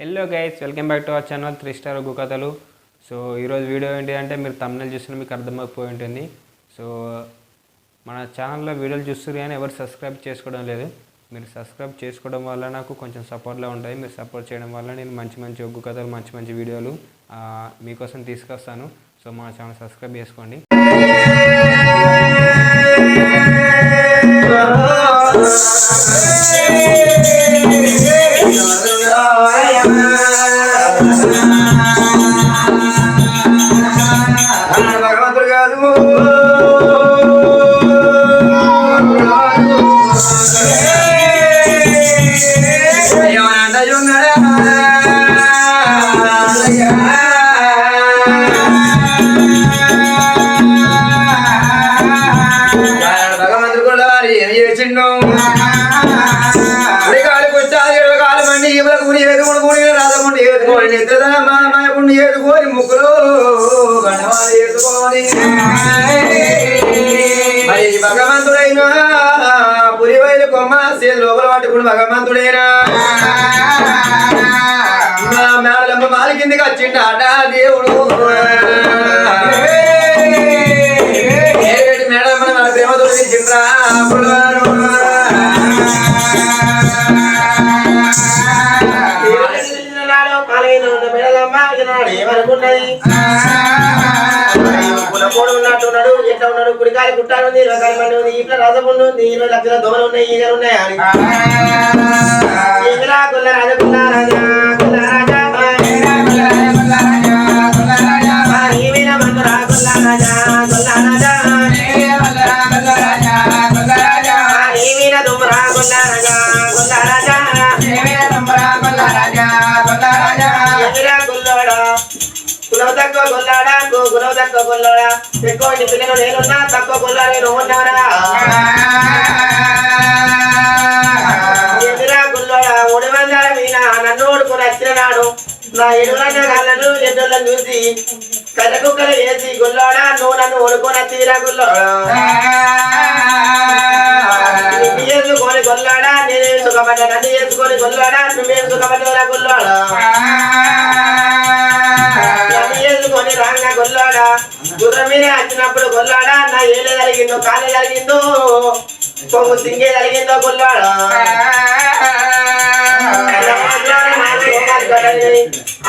Hello guys welcome back to our channel three star Oggu Kathalu so ఈరోజు video ఏంటి అంటే మీరు తమిళ చూసిన మీకు అర్థమైపోయి ఉంటుంది. సో మన ఛానల్లో వీడియోలు చూస్తారు కానీ ఎవరు సబ్స్క్రైబ్ చేసుకోవడం లేదు. మీరు సబ్స్క్రైబ్ చేసుకోవడం వల్ల నాకు కొంచెం సపోర్ట్లో ఉంటాయి. మీరు సపోర్ట్ చేయడం వల్ల నేను మంచి మంచి ఒగ్గు కథలు మంచి మంచి వీడియోలు మీకోసం తీసుకొస్తాను. సో మన ఛానల్ సబ్స్క్రైబ్ చేసుకోండి. భగవంతుడు లోపల భగవంతుడేనా నా మేడలమ్మ మాలి కిందికి వచ్చిండు అట దేవుడు ఏడు మన ప్రేమతో ఉన్నాడు కుడికాలి కుట్టాడు ఉంది ఇరవై కాలి మంది ఉంది ఇట్లా రథముండు ఉంది ఇరవై లక్షల దొమలు ఉన్నాయి ఈగలు ఉన్నాయి అని ఈగలా కుల్ల రాజ కుల్ల రాజా కుల్ల రాజా. తక్కువ గొల్లోడా ఎక్కువ పిల్లలు నేనున్నా తక్కువ గొల్లాడి నువ్వు ఉన్నారా ఎదురా గుల్లోడా మూడు వందల మీన నన్ను ఓడుకొని వచ్చిన నా ఎడుగులన్న కళ్ళను ఎడ్డులను చూసి కర్ర కుక్కలు వేసి గుల్లోడా నువ్వు నన్ను ఓడుకొని వచ్చిరా గుల్లోడా చేసుకొని గొల్లాడా సుఖపడ్డా నన్ను చేసుకొని గొల్లాడా నువ్వేం గొల్లాడా చేసుకొని రాంగా గొల్లాడా? గుర్రం మీద వచ్చినప్పుడు గొల్లాడా? నా ఏలే కలిగిందో కాలే కలిగిందో కొమ్ము సింగే కలిగిందో గొల్లాడా?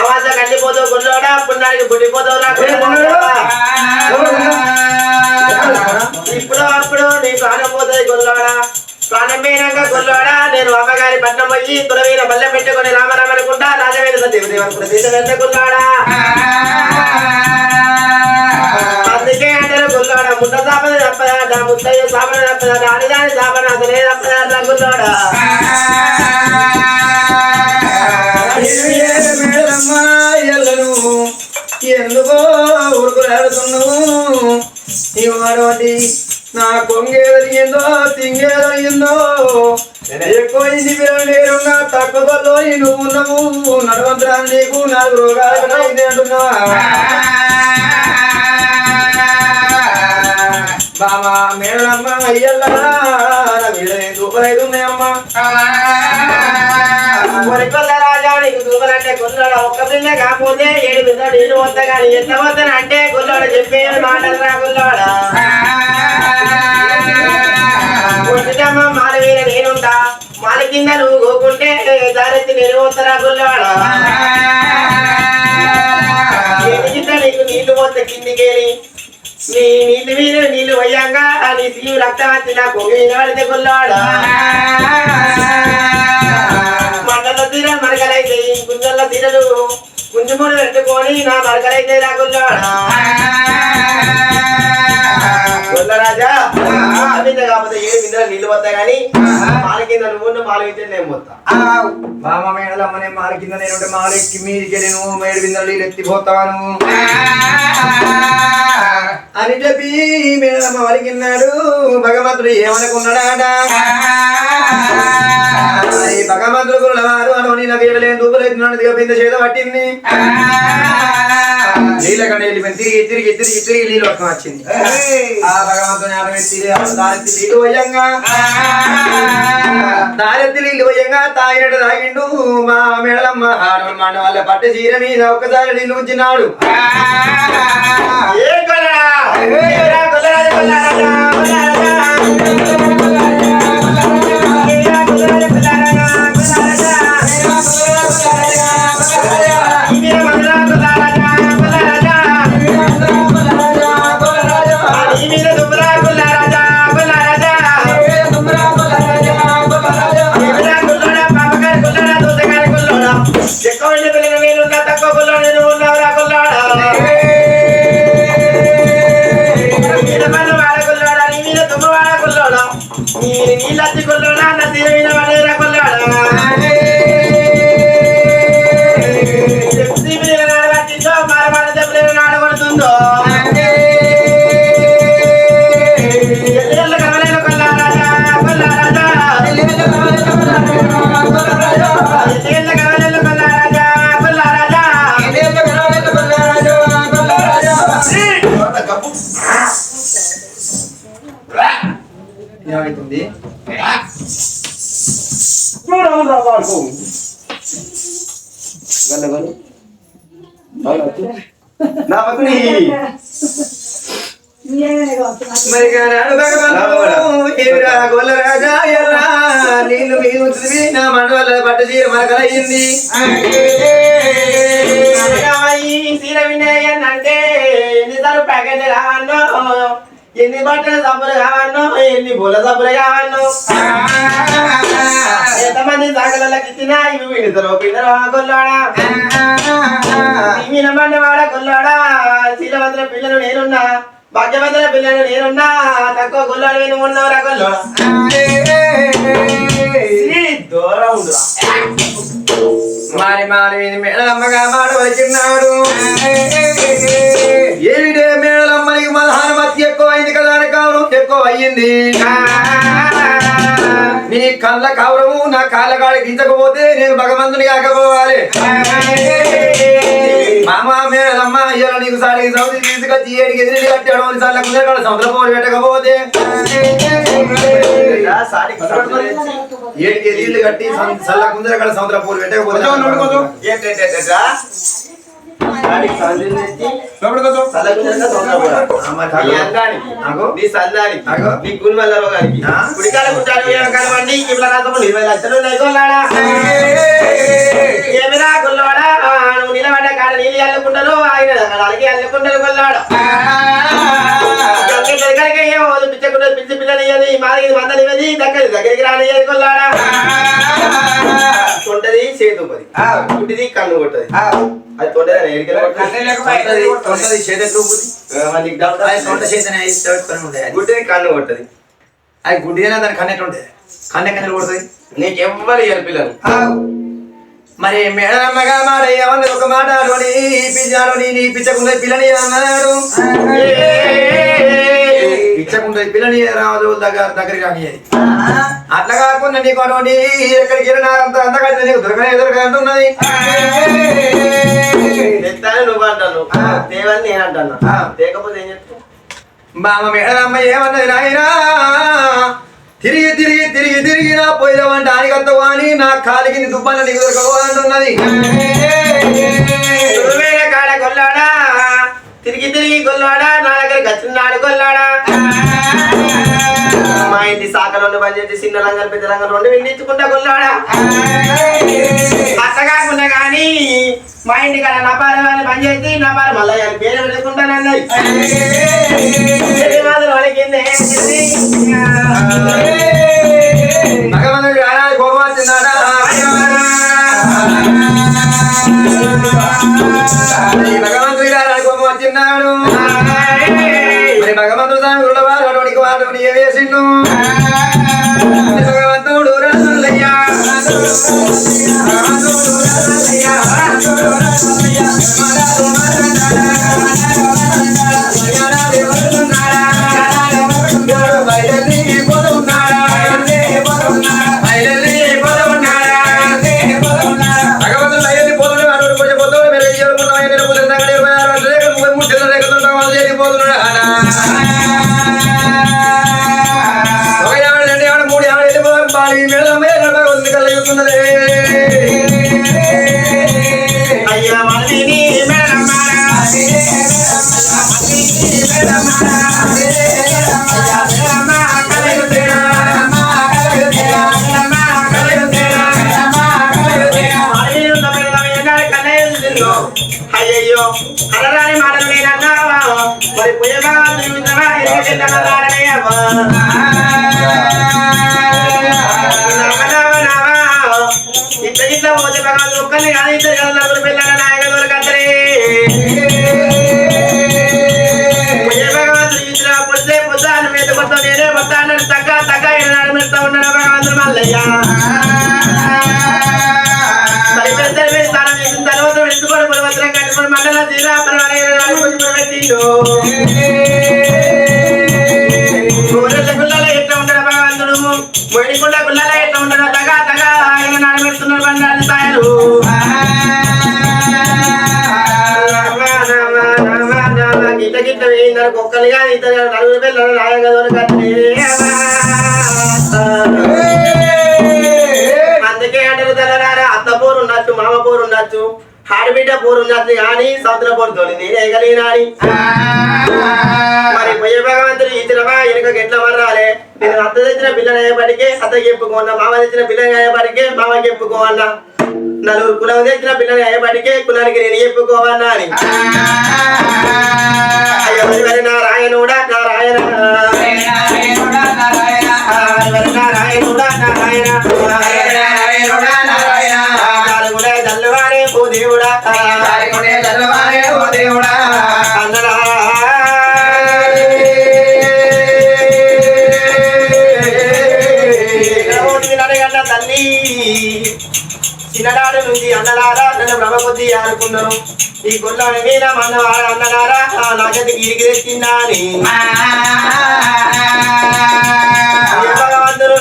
అవాస కండిపోతావు గొల్లాడా? పున్నాడికి పుట్టిపోతావు రా ఇప్పుడు ప్రాణం పోయినాక నేను అమ్మగారి పట్నం పోయి తురవీన బల్లె పెట్టుకొని రామరామ అనుకుంటా రాజవేద దేవదేవ అనుకుంటా సీత వెంట గొల్లాడా అందుకే అంటారు గొల్లాడా ముద్ద సాపన తప్పదా ముద్దయ్య సాపన తప్పదా ఆడిదాని సాపన అతనే తప్పదా గొల్లాడా ఎందుకో ఉరుకులాడుతున్నావు ఇవాడోటి నా కొంగేదరిగిందో తింగేదరిగిందో ఎక్కువ ఇంటి పిల్లలు లేరున్నా తక్కువలో నువ్వు ఉన్నావు నడవంతరా నీకు నాలుగు రోగాలు అంటున్నావా బాబా మేడమ్మ అయ్యల్లా నా వీడనే దూపరైదు ఉన్నాయమ్మా కాకపోతే ఏడు పిల్ల నీళ్ళు వద్ద కానీ ఎంత వద్దని అంటే గొల్లాడ చెప్పేది మాటలు రా గొల్లాడ కొట్టిటమ్మ మాల మీద నేనుంటా. మాల కింద నువ్వు గోకుంటే దారెత్తి నేను వద్దరా గొల్లాడ నీకు నీళ్ళు పోతే కిందికేని నీ నీళ్ళు మీద నీళ్ళు పోయాంగా నీ సీయు రక్తమంతి వచ్చి నా కొంగి ఆడితే మండల తీర మరకలైతే గుంజల తీరలు గుంజుమూడు పెట్టుకొని నా మరకలైతే రాగుల్లాడ గొల్లరాజా మీద కాకపోతే ఏ మీద నీళ్ళు వస్తాయి కానీ మాల కింద నువ్వు మాల అయితే నేను పోతా. బామ మాల కింద నేను మాల ఎక్కి మీదికి నువ్వు మేడు బిందెలు ఎత్తిపోతాను అని చెప్పి వలికిన్నాడు భగవంతుడు ఏమనుకున్నాడా ఈ భగవంతుడు కులవారు అను నీ నాకు ఏడలేని చేత పట్టింది. నీళ్ళ వెళ్ళిపోయింది తిరిగి తిరిగి తిరిగి తిరిగి నీళ్ళు పట్టుకొని వచ్చింది. ఆ భగవంతుని ఆడమెత్తి దారెత్తి నీళ్ళు పోయంగా దారెత్తి నీళ్ళు పోయంగా తాగినట్టు తాగిండు మా మేడలమ్మ. ఆడవాళ్ళ మాట వాళ్ళ పట్టు చీర మీద ఒక్కసారి నీళ్ళు ఉంచినాడు. ఏ కొలరా? కొలరా, కొలరా, కొలరా. ఉంచుతుంది నా మండవల్ల పట్టు చీర మరకలయ్యింది సీర వినయన్ అంటే ఎన్నిసార్లు ప్యాకెట్ కావన్నో ఎన్ని బట్టల సబ్బులు కావన్నో ఎన్ని పూల సబ్బులు కావన్నో. ఎంతమంది సాగలకి ఇచ్చినా ఇవి విడుదల పిండరా కొల్లాడా మీన బండ వాడ కొల్లాడా శీలవంతుల పిల్లలు నేనున్నా. భాగ్యవంతుల పిల్లలు నేనున్నా తక్కువ గుల్లాడు విని ఉన్నావురా కొల్లాడా దూరం మారి మారి మేడలమ్మగా మాట వచ్చిన్నాడు ఏమిటే మేడలమ్మనికి మదహాన మధ్య ఎక్కువ అయింది కదా అని కావడం ఎక్కువ అయ్యింది. నీ కళ్ళ కవరము నా కాళ్ళ కాడ గించకపోతే నేను భగవంతుని కాకపోవాలి. మామ మేడలమ్మ అయ్యాల నీకు సాడికి సౌది తీసుకొచ్చి ఏడికి ఎదిరి కట్టాడు సార్లు కుందరకాడ సముద్రం పోలు పెట్టకపోతే. ఏడికి ఎదిరిలు కట్టి సల్ల కుందరకాడ సముద్రం పోలు పెట్టకపోతే నాకు? నాకు? ఆ? ఏమిరా గొల్లవాడా? నువ్వు నిలబడ్డ కాడ నీళ్ళు అల్లుకుంటాను ఆయన అలాగే అల్లుకుంటాను గొల్లవాడు దగ్గరికి ఏమో పిచ్చకుండా పిచ్చి పిల్లని ఇయ్యదు ఈ మాదిరి మందలు ఇవ్వది దగ్గర దగ్గరికి రానియ్యదు కొల్లాడా తొంటది చేతుపది పుట్టిది కన్ను కొట్టది అది తొండది తొంటది తొంటది చేతి చూపుది అది తొంట చేతనే పెట్టుకొని గుడ్డిది కన్ను కొట్టది అది గుడ్డిదైనా దాని కన్నెట్లు ఉంటుంది కన్ను ఎక్కడ కొడుతుంది నీకెవ్వరు ఇయ్యరు పిల్లలు మరి మేడమ్మగా మాట ఏమన్నది ఒక మాట అడవని పిచ్చాడని నీ పిచ్చకుండా పిల్లని అన్నాడు పిచ్చకుండా పిల్లని రాదు దగ్గర దగ్గరికి రాని అట్లా కాకుండా నీకు అటువంటి ఎక్కడికి వెళ్ళినా అంత అంతకంటే నీకు దొరకనే నువ్వు అంటాను. తేవని నేను అంటాను. ఆ. తేకపోతే ఏం చెప్తావు? బామ్మ మేడమ్మ ఏమన్నది నాయనా? తిరిగి తిరిగి తిరిగి తిరిగి నా పోయిన వంట ఆనిగత్తవు అని నా కాలికి దుబ్బన్న నీకు దొరకవు అంటున్నది. కాడ గొల్లాడా తిరిగి తిరిగి గొల్లాడా? నా దగ్గర గచ్చినాడు గొల్లాడా? మా ఇంటి శాఖలో పనిచేసి చిన్న రంగం పెద్ద రంగం రెండు విండించుకుంటా గొల్లాడా? అట్ట కాకుండా కానీ మా ఇంటి కాడ నపాల వాళ్ళు పనిచేసి నపాల మళ్ళీ పేరు పెట్టుకుంటానన్నది మాత్రం అడిగింది ఒక్కరిని గిట్ట గిట్ట వేయిందని నలుగురు పిల్లలు రాయగదోని అందుకే అంటారు తెల్లరారా అత్త పోరు ఉండొచ్చు మామ పోరు ఉండొచ్చు ఆడబిడ్డ పోరు ఉండొచ్చు కానీ సముద్ర పోరు తోలి నేను ఎగలేనాని మరి పొయ్య భగవంతుడు ఇచ్చినవా వెనుక ఎట్లా మర్రాలే నేను అత్త తెచ్చిన పిల్లలు అయ్యేపటికే అత్త చెప్పుకోన్నా మామ తెచ్చిన పిల్లలు అయ్యేపటికే మామ చెప్పుకోవన్నా నలుగురు కులం తెచ్చిన పిల్లని అయ్యేపటికే కులానికి నేను చెప్పుకోవన్నా అని నారాయణుడా నారాయణ. నారాయణుడా నారాయణ. ఓ దేవుడా తల్లి. చిన్ననాడు నుంచి అన్నలారా నన్ను బ్రహ్మబుద్ధి ఆడుకున్నాను ఈ గుళ్ళ మీద మన అన్నలారా నాకైతే గిరికి తెచ్చిందని భగవంతుడు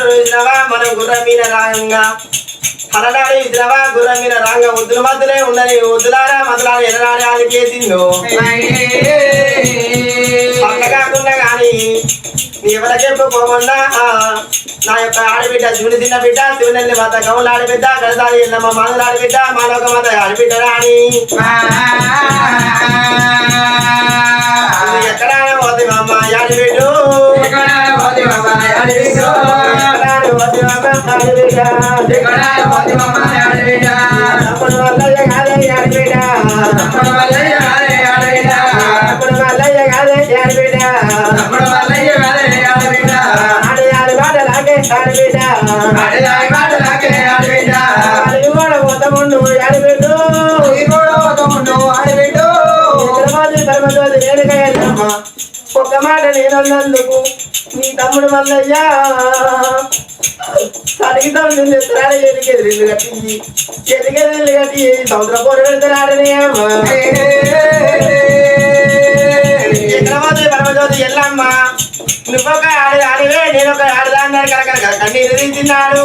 మనం గుర్రం మీద రాగంగా అలనాడు ఇద్దరవా గుర్రం మీద రాంగ వద్దుల మధ్యలో ఉన్నది. వద్దులారా మొదలాడు అది చేసిందో అట్లా కాకుండా కానీ నీ ఎవరికెప్పుడు పోకుండా నా యొక్క ఆడబిడ్డ శివుని తిన్న బిడ్డ శివుని మాత కౌలు ఆడబిడ్డ గడదాడి ఎల్లమ్మ మాదులు ఆడబిడ్డ మాలోక మాత ఆడబిడ్డ నువ్వు ఎక్కడ పోతే మా అమ్మ ఆడబిడ్డు ఎక్కడ పోతే మా అమ్మ ఆడబిడ్డ అప్పుడు మల్లయ్య కాదే ఆడబిడ్డ అప్పుడు మల్లయ్య కాదే ఆడబిడ్డ ఆడి ఆడి మాట లాగే ఆడబిడ్డ ఆడి కూడా పోతముండు ఆడబిడ్డు మాట నీ తమ్ముడు మల్లయ్యా. తనకి తమ్ముడు ఎత్తరాడ ఎదిగెదిరిల్లు కట్టి ఎదిగెదిరిల్లు కట్టి సముద్ర పోరు వెళ్తున్నాడని చక్రవర్తి పరమజ్యోతి ఎల్లమ్మ. నువ్వొక ఆడి ఆడివే నేను ఒక ఆడదా అన్నాడు కనుక కన్నీరు తీసినాడు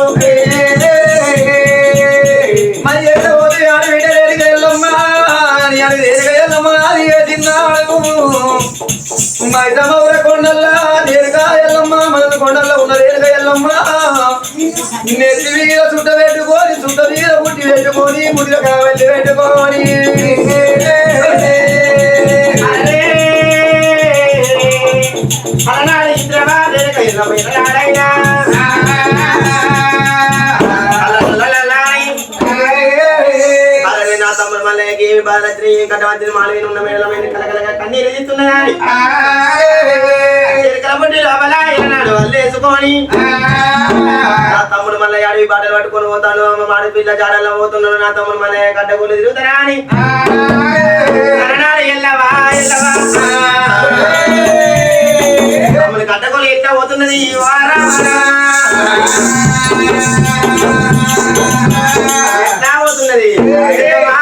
మరి ఎట్లా పోతే ఎల్లమ్మ, అది ఏ తిన్నాడు. మైసమ్మ ఊర కొండల్లా నేరుగా ఎల్లమ్మ, మనసు కొండల్లో ఉన్న నేరుగా ఎల్లమ్మ. నెత్తి మీద చుట్ట పెట్టుకొని చుట్ట మీద పుట్టి పెట్టుకొని ముడిలో కావెళ్ళి పెట్టుకొని అరే అలనాడు ఇంద్రవా లేక ఎల్లమ్మ ఎన్నడాడైనా అలలలలాయ్. అలరే నా తమ్ముడు తీస్తున్నదాని చిరకలబుడ్డి లోపల ఎన్ననాడు అల్లేసుకొని నా తమ్ముడు మల్లయ్య అడవి బాటలు పట్టుకొని పోతాను. అమ్మ మాడి పిల్ల జాడల్లో పోతున్నాడు. నా తమ్ముడు మల్లయ్య కట్టగూలు తిరుగుతారా అని. అలనాడు ఎల్లవా ఎల్లవా. తమ్ముడు కట్టగూలు ఎట్లా పోతున్నది? ఈ వారా ఎట్లా పోతున్నది? మా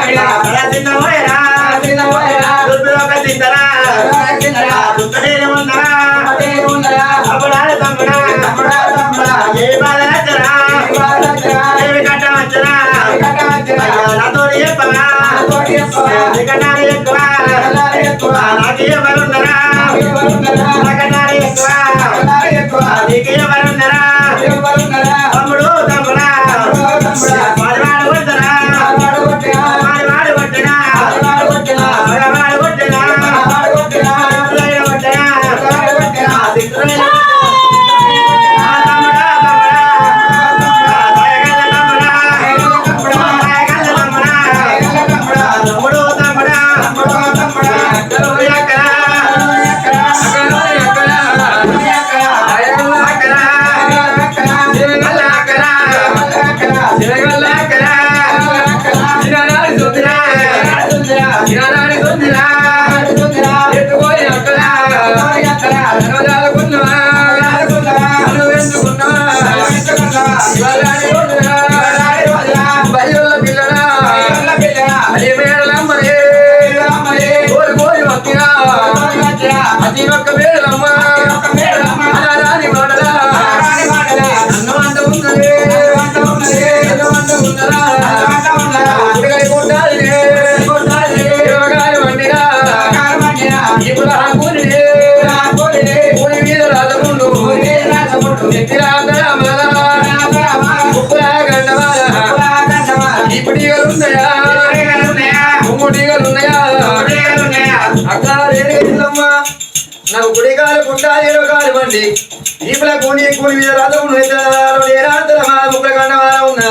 అయ్యా నాతోని చెప్పరా, నీకన్నాను ఎక్కువ, నాకు ఎక్కువ, friend. నాకు గుడిగాలు గుండాలి ఇరవగాలి బండి ఈపుల కూని కూని మీద రథం నేరాంతర మా ముగ్గుల కండవాల ఉన్నా.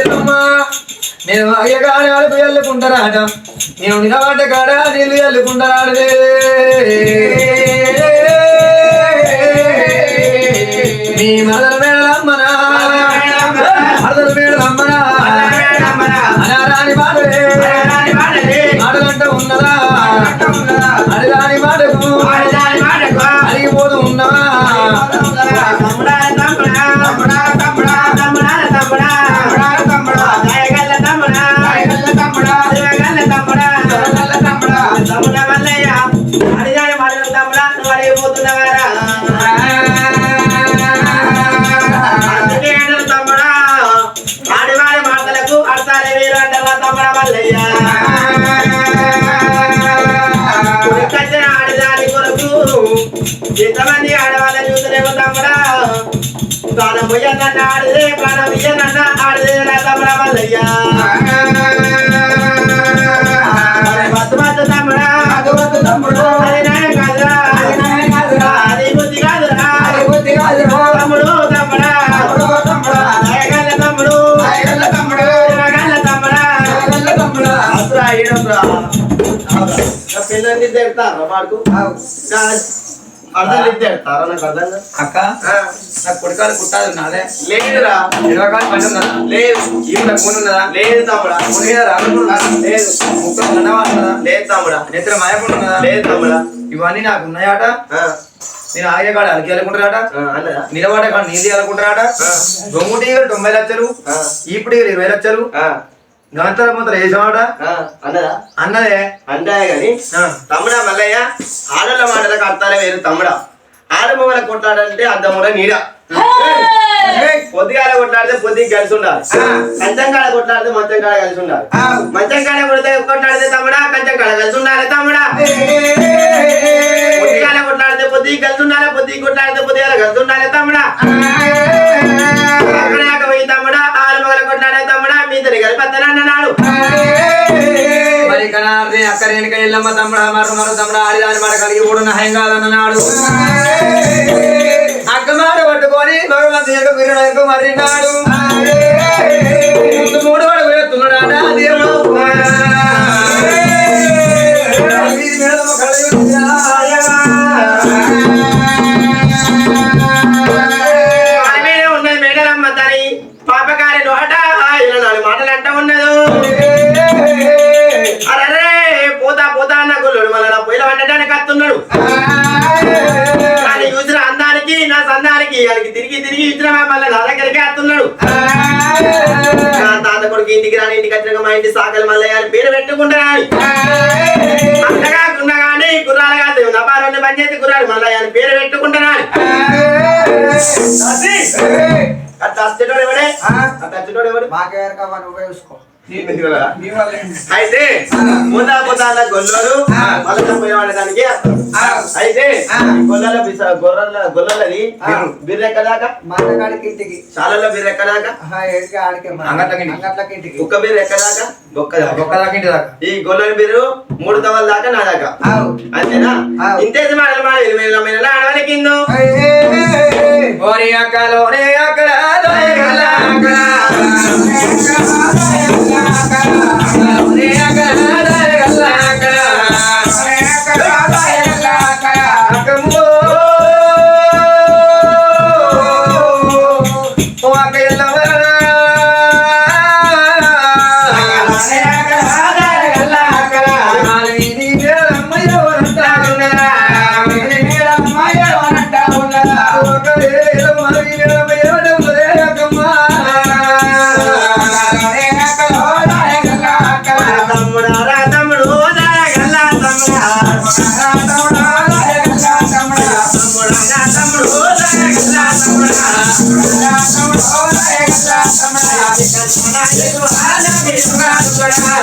నేను అయ్యగానే అలుపు చల్లుకుంటారాట నేను నిలబడ్డ కాడ నీళ్ళు చల్లుకుంటారాడే మీ మదల మేడలమ్మనా మదల మేడలమ్మనా అనారాని మాటలే మాటలంట ఉన్నదా? అడిగాని మాటకు అడిగిపోతూ ఉన్నవా? పోయన్న ఆడిదే ప్రాణం ఇయ్యనన్న ఆడిదే నా తమ్ముడ మల్లయ్య మత్తు మత్తు తమ్ముడా అది న్యాయం కాదురా అది బుద్ధి కాదురా తమ్ముడు తమ్ముడా దయగల్ల తమ్ముడు తిరగల్ల తమ్ముడా అసలు అయ్యడురా పిల్లల్ని తిడతారా వాడుకు అర్థం నాకు అర్థం కాదు. అక్క ఆ, నాకు కొడుకాలు లేదురా. ఇరవకాలు పని ఉన్నదా? లేదు. ఈవిడ ఫోన్ ఉన్నదా? లేదు తమ్ముడా. లేదు. ఉన్నదా? లేదు తమ్ముడా. మాయకుండా ఉన్నదా? లేదు తమ్ముడా. ఇవన్నీ నాకు ఉన్నాయట. ఆ, నేను ఆగే కాడ అలికి వెళ్ళకుంటారట ఆ, అన్నదా నిలబడే కాడ నీళ్ళు వెళ్ళకుంటారట రొమ్ము టీగలు తొంభై లక్షలు. ఆ, ఇప్పుడు ఇరవై లక్షలు. ఆ, గంతల మొదలు వేసామట ఆ, అన్నదా అన్నదే అంటే గాని. తమ్ముడా మల్లయ్య ఆడల మాటలకు అర్థాలే వేరు తమ్ముడా ఆడమూల కొట్లాడంటే అద్దముల నీడ పొద్దుగాల కొట్లాడితే పొద్దుకి కలిసి ఉండాలి కంచం కాడ కొట్లాడితే మంచం కాడ కలిసి ఉండాలి మంచం కాడ కొడితే కొట్లాడితే తమ్ముడా కంచం కాడ కలిసి ఉండాలి తమ్ముడా పొద్దుగాల కొట్లాడితే పొద్దుకి కలిసి ఉండాలి పొద్దుకి కొట్లాడితే పొద్దుగాల కలిసి ఉండాలి తమ్ముడా అక్కడ పోయి తమ్ముడా కొట్లాడే తమ్ముడా? మీ ఇద్దరు కలిపి అన్నాడు మరి కనార్ది అక్క రేణుక ఎల్లమ్మ తమ్ముడు మరో మరో తమ్ముడు ఆడిదాని మాట కలిగి కూడా నయం కాదన్నాడు అక్క మాట పట్టుకొని యొక్క వీరుడు మరినాడు తిరిగి ఇచ్చిన మళ్ళీ నా దగ్గరికి వస్తున్నాడు తాత కొడుకు ఇంటికి రాని ఇంటికి వచ్చినాక మా ఇంటి సాకలి మల్లయ్య అని పేరు పెట్టుకుంటా కానీ గుర్రాలు కాదు నా పనిచేసి గుర్రాలు మల్లయ్య అని పేరు పెట్టుకుంటున్నా వచ్చేటోడు ఎవడే? వచ్చేటోడు ఎవడు? అయితే పోతా పోతా అన్న గొల్లలు మళ్ళీ పోయేవాడి దానికి అయితే గొల్లల గొర్రెల గొల్లలది బిర్రెక్కదాకా ఇంటికి. చాలలో బిర్రెక్కదాకా కుక్క బిర్ర ఎక్కదాకా బొక్క దాకా. ఈ గొల్లల బిర్రు మూడు తవల దాకా నా దాకా. అంతేనా? ఇంతేసి మాటలు మాట ఇరవై ఆడవాళ్ళ కింద. ఓరి అక్కలోనే అక్కడ దొరకల అక్కడ. ఓరి అక్కడ దొరకల అక్కడ. అక్కమ్మో. ఓ అక్క ఎల్లమ్మ. నాలుగు వీధి మేడమ్మ ఒక వేలమ్మ వీరమ్మ ఎవరున్నదే అక్కమ్మ.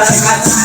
cara.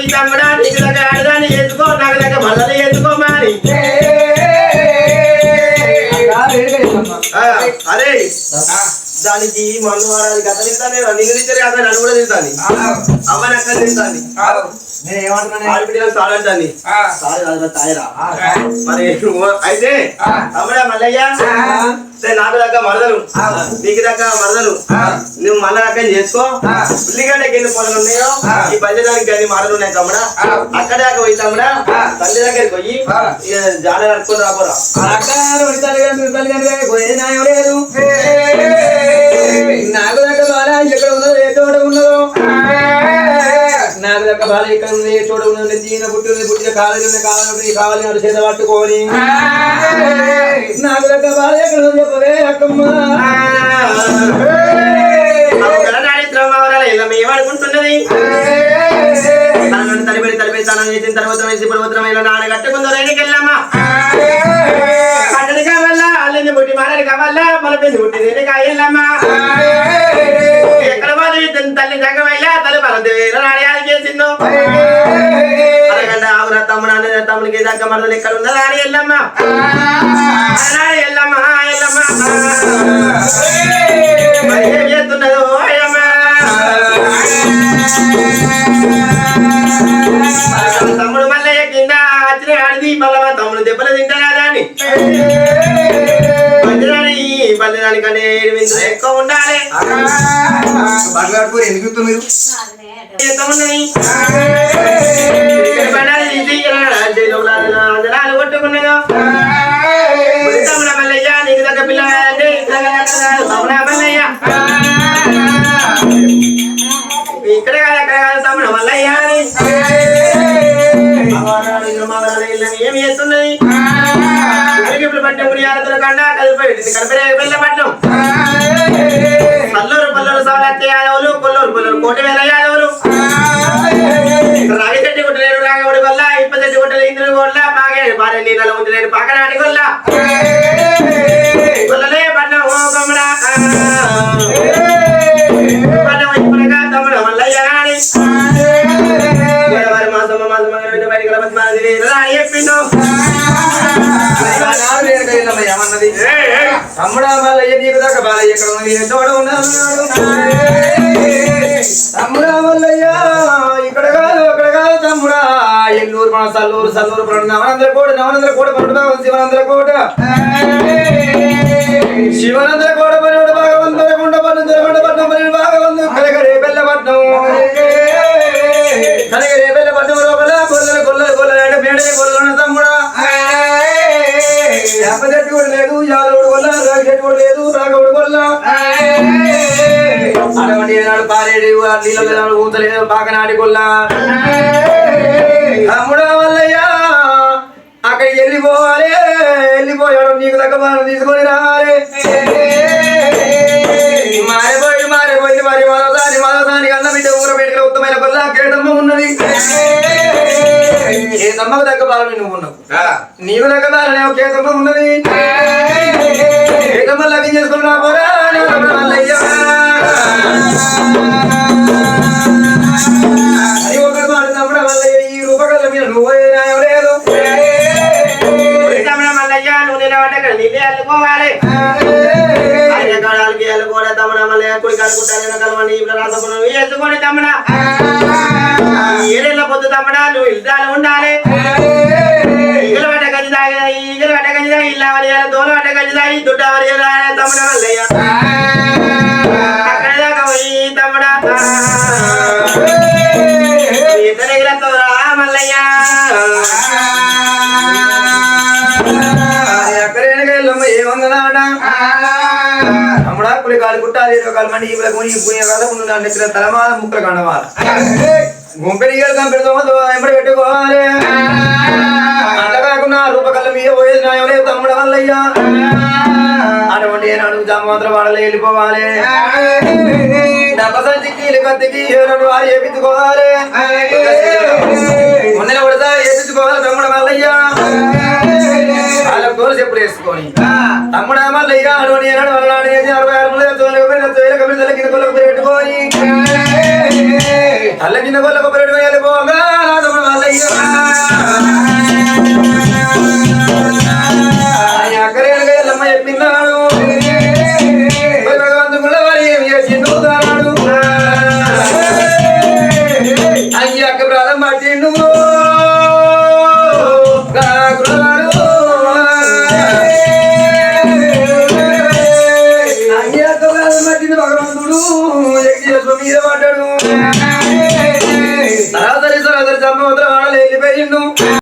పోయి తమ్ముడా నీకు దగ్గర ఆడదాన్ని ఎత్తుకో నాకు దగ్గర మళ్ళీ ఎత్తుకో మరి అరే దానికి మన్ను వాడాలి గత తింటానే నిన్ను తింటారు అతను నన్ను కూడా తింటాను అమ్మ అక్కడ తింటాను ఆడబిడ్డలకు సాలంటాను సాలు కాదురా, తాయరా. మరి అయితే మల్లయ్య? నాకు దగ్గర మరదలు. నీకు దగ్గర మరదలు. నువ్వు మళ్ళా దగ్గర చేసుకో? ఉల్లిగడ్డ ఎన్ని పొలం ఉన్నాయో ఈ పంచదానికి గన్ని మరదలు ఉన్నాయి తమ్ముడా. అక్కడ దాకా పోయి తమ్ముడా. తండ్రి దగ్గరికి పోయి జాడ కట్టుకొని రాబోరా నాకు దగ్గర ఎక్కడ ఉన్నదో ఏ ఉన్నదో. నాకు దగ్గర బాల ఎక్కడ ఉంది ఏ చోట ఉన్నది జీన పుట్టింది పుట్టిన కావాలి ఉంది కావాలి కావాలి అని చేత పట్టుకొని. నాకు దగ్గర బాల ఎక్కడ ఉంది చెప్పవే అక్కమ్మ. ఏమనుకుంటున్నది తలిపెడి తలిపి తన చేసిన తర్వాత వేసి పర్వతమైన నాన్న కట్టుకుందో రేణికెళ్ళమ్మా కట్టడి కావాలా అల్లింది ముట్టి మారని కావాలా మన పెళ్ళి ముట్టి నేను కాయల్లమ్మా ఎక్కడ వాళ్ళు ఇతని తల్లి జగమయ్యా తల్లి చేసిందో అరగంట ఆవురా తమ్ముడు అన్న తమ్ముడికి ఇదక్క మనలు ఇక్కడ ఉన్నదా అని ఎల్లమ్మ. ఎల్లమ్మ ఎల్లమ్మ. ఏం చేస్తున్నదో? తమ్ముడు మళ్ళీ కింద వచ్చిన ఆడిది మళ్ళీ తమ్ముడు దెబ్బలు తింటారా అని దానికంటే ఉండాలి బాట్లాడుకో ఎందుకు ఇస్తారు మీరు కొట్టుకున్నదో కలిపోయింది కలిపే పిల్ల పట్టం పల్లూరు పల్లూరు సవలత్తి యాదవులు కొల్లూరు కొల్లూరు కోటి వేల యాదవులు. రాగిచెట్టి గుట్టలేరు రాగబడి వల్ల ఇప్పచెట్టి గుట్టలు ఇంద్రుడు వల్ల పాగేడు పారే నీళ్ళలో ఉంచలేరు పాకనాటి వల్ల కొల్లలే పట్నం ఓ కమ్మడా పట్నం ఇప్పుడుగా తమ్ముడు మల్లయ్య గాని. గోదావరి మాసమ్మ మాసమ్మ గారి బయటికి పద్మావతి ఎల్లమ్మ ఏమన్నది తమ్ముడా మల్లయ్య నీకు దాకా బాలయ్య ఎక్కడ ఉంది ఏ తోడ ఉన్నాడు తమ్ముడా మల్లయ్య ఇక్కడ కాదు అక్కడ కాదు తమ్ముడా. ఎల్లూరు మన సల్లూరు సల్లూరు పడు నవనందర కోట నవనందర కోట పడు భాగం శివనందర కోట శివనందర కోట పడు భాగవంతుల కొండ పడు వేప కూడా లేదు యాదవుడు వల్ల రాగి కూడా లేదు రాఘవుడు వల్ల. అటువంటి ఏనాడు పారేడు నీళ్ళు ఊతలేదు పాకనాడి కొల్ల. తమ్ముడా వల్లయ్యా అక్కడికి వెళ్ళిపోవాలి. వెళ్ళిపోయాడు నీకు తగ్గ బాగా తీసుకొని రావాలి. మారిపోయి మారిపోయింది మరి మరోసారి మరోసారి అన్న బిడ్డ ఊర పెట్టుకుని ఉత్తమైన కొల్ల కేటమ్మ ఉన్నది. ఏ తమ్మకు తగ్గ బాలని నువ్వు ఉన్నావు. నీకు తగ్గ బాలని ఒక కేతమ్మ ఉన్నది. కేతమ్మ లగ్నం చేసుకుని రా పోరా నా తమ్ముడు మల్లయ్య. అది ఒక మాట తమ్ముడు మల్లయ్య ఈ రూపకల్ల ఉండాలి ఈగలు పడ్డ గంజి తాగి ఈగలు పడ్డ గంజి తాగి ఇల్లా వరియాలి దోలు పడ్డ గంజి తాగి దుడ్డ వరియాలి తమ్ముడ మల్లయ్య. అక్కడ దాకా పోయి తమ్ముడ ఇద్దరు ఎగిరెత్తవురా మల్లయ్య తమ్ముడా కులి కాలు కుట్టాలి ఇరవై కాలు పుణ్య దాని నెత్తిన తలమాల ముక్కలు కండమాల గుంపెడి ఎంబడి పెట్టుకోవాలి. అట్లా కాకుండా రూపకల్ల మీద పోయేది న్యాయం లేదు తమ్ముడు వల్లయ్యా అటువంటి ఏనాడు జామాత్రం వాడలే వెళ్ళిపోవాలి. డబ్బ సంచికి కత్తికి ఏనాడు వారు పడతా చేపించుకోవాలి తమ్ముడు వల్లయ్యా వాళ్ళకు తోలు చెప్పులు వేసుకొని. తమ్ముడు మల్లయ్య అటువంటి ఏనాడు వల్ల అరవై తల్ల కింద కొలకు వేయాలి పోగా